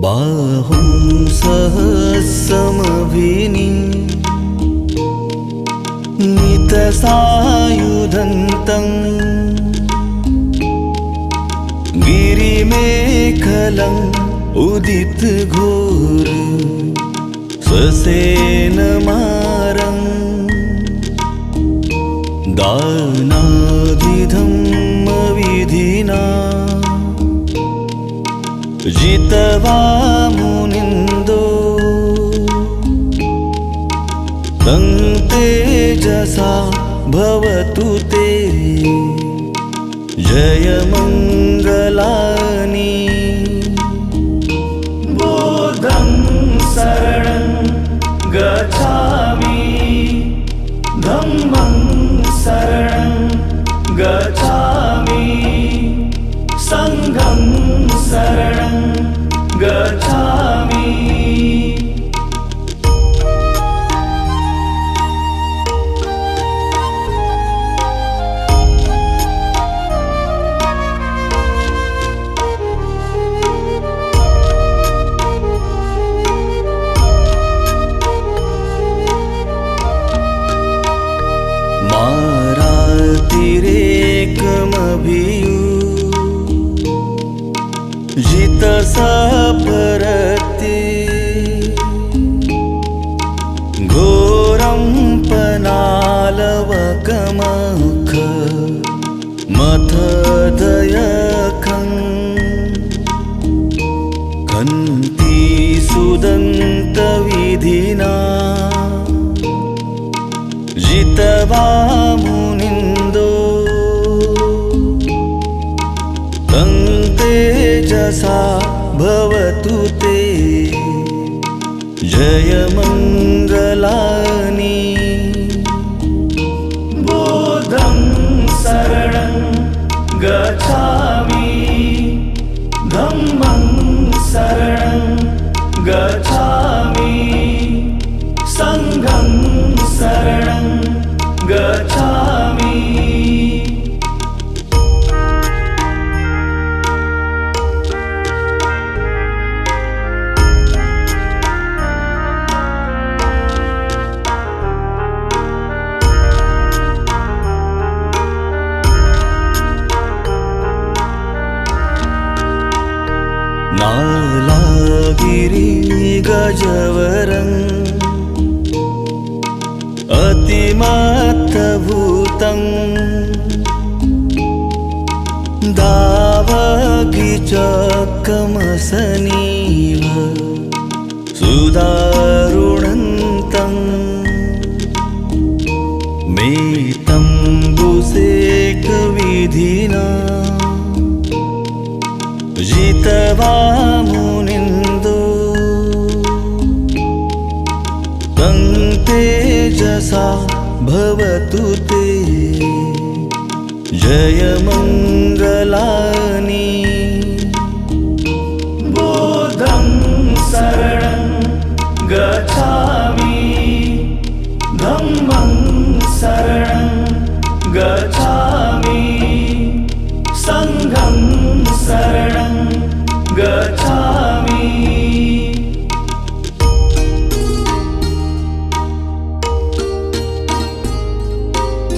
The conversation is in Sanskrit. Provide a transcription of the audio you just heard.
बाहुं सहस्रमभिनि नितसायुधन्तम् गिरिमेखलम् उदितघोर स्वसेनमारम् जितवा मुनिन्दो तं तेजसा भवतु ते। जयमङ्गलानि। बोधं शरणं गच्छामि। धम्मं मारातिरेकमभियु। जितसपरति घोरं पनालवकमख मथदयखम् कन्ति सुदन्तविधिना मुनिन्दो। तं तेजसा भवतु ते। जयमङ्गलानि। बोधं शरणं गच्छामि गच्छामि नालागिरि गजवरम् अतिमत्तभूतम् सुदारुणन्तम् मेतम्बुसेकविधिना जितवा मुनिन्दो। तं तेजसा भवतु ते। जयमङ्गलानि 歌唱。